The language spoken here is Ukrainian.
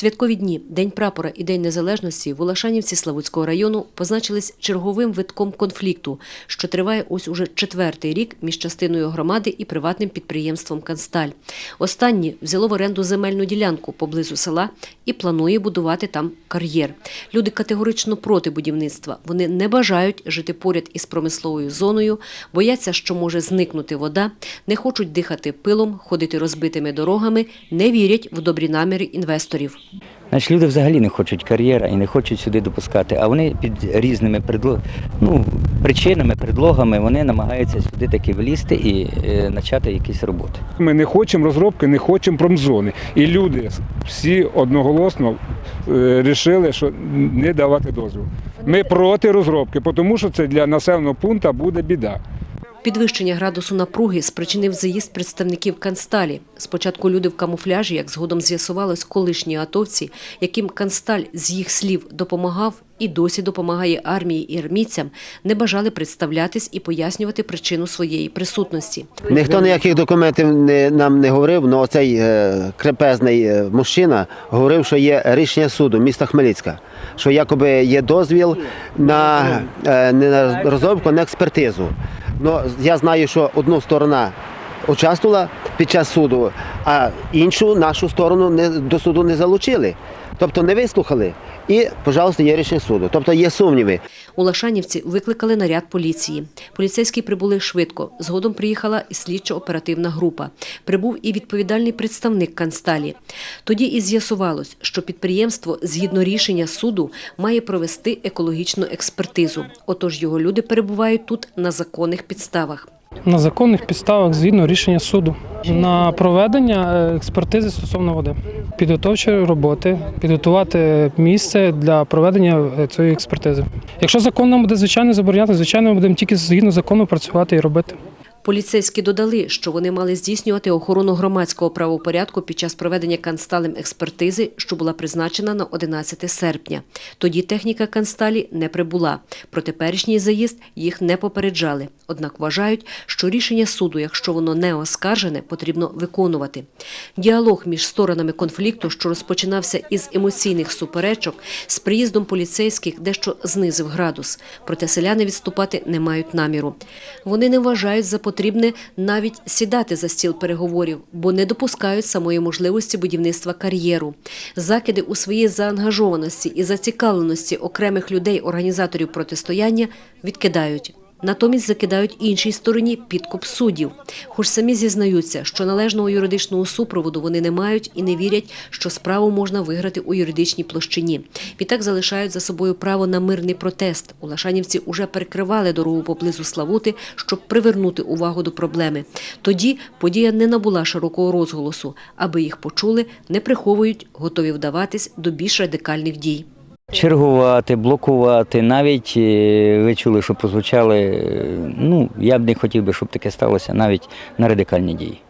Святкові дні, День прапора і День незалежності в Улашанівці Славутського району позначились черговим витком конфлікту, що триває ось уже четвертий рік між частиною громади і приватним підприємством Кансталь. Останнє взяло в оренду земельну ділянку поблизу села і планує будувати там кар'єр. Люди категорично проти будівництва. Вони не бажають жити поряд із промисловою зоною, бояться, що може зникнути вода, не хочуть дихати пилом, ходити розбитими дорогами, не вірять в добрі наміри інвесторів. Значить, люди взагалі не хочуть кар'єра і не хочуть сюди допускати, а вони під різними предло... ну, причинами, предлогами вони намагаються сюди таки влізти і е, почати якісь роботи. Ми не хочемо розробки, не хочемо промзони. І люди всі одноголосно вирішили, що не давати дозвіл. Ми проти розробки, тому що це для населеного пункту буде біда. Підвищення градусу напруги спричинив заїзд представників Кансталі. Спочатку люди в камуфляжі, як згодом з'ясувалось, колишні атовці, яким Кансталь з їх слів допомагав і досі допомагає армії і армійцям, не бажали представлятись і пояснювати причину своєї присутності. Ніхто ніяких документів не, нам не говорив, але цей е, крепезний е, мужчина говорив, що є рішення суду міста Хмельницька, що якоби є дозвіл на е, не на розробку, на експертизу. Ну, я знаю, що одну сторона участвувала під час суду, а іншу нашу сторону не, до суду не залучили. Тобто не вислухали. І, пожалуйста, є рішення суду. Тобто є сумніви. У Лашанівці викликали наряд поліції. Поліцейські прибули швидко. Згодом приїхала і слідчо-оперативна група. Прибув і відповідальний представник Кансталі. Тоді і з'ясувалось, що підприємство, згідно рішення суду, має провести екологічну експертизу. Отож його люди перебувають тут на законних підставах. На законних підставах згідно рішення суду на проведення е, експертизи стосовно води, підготовчі роботи, підготувати місце для проведення е, цієї експертизи. Якщо закон нам буде звичайно забороняти, звичайно, ми будемо тільки згідно закону працювати і робити. Поліцейські додали, що вони мали здійснювати охорону громадського правопорядку під час проведення кансталем експертизи, що була призначена на 11 серпня. Тоді техніка кансталі не прибула. Про теперішній заїзд їх не попереджали. Однак вважають, що рішення суду, якщо воно не оскаржене, потрібно виконувати. Діалог між сторонами конфлікту, що розпочинався із емоційних суперечок, з приїздом поліцейських дещо знизив градус. Проте селяни відступати не мають наміру. Вони не вважають за потрібне навіть сідати за стіл переговорів, бо не допускають самої можливості будівництва кар'єру. Закиди у своїй заангажованості і зацікавленості окремих людей, організаторів протистояння, відкидають. Натомість закидають іншій стороні підкуп суддів. Хоч самі зізнаються, що належного юридичного супроводу вони не мають і не вірять, що справу можна виграти у юридичній площині. Відтак залишають за собою право на мирний протест. У Лашанівці уже перекривали дорогу поблизу Славути, щоб привернути увагу до проблеми. Тоді подія не набула широкого розголосу. Аби їх почули, не приховують, готові вдаватись до більш радикальних дій. Чергувати, блокувати, навіть е, ви чули, що прозвучали. е, Ну, я б не хотів би, щоб таке сталося навіть на радикальні дії.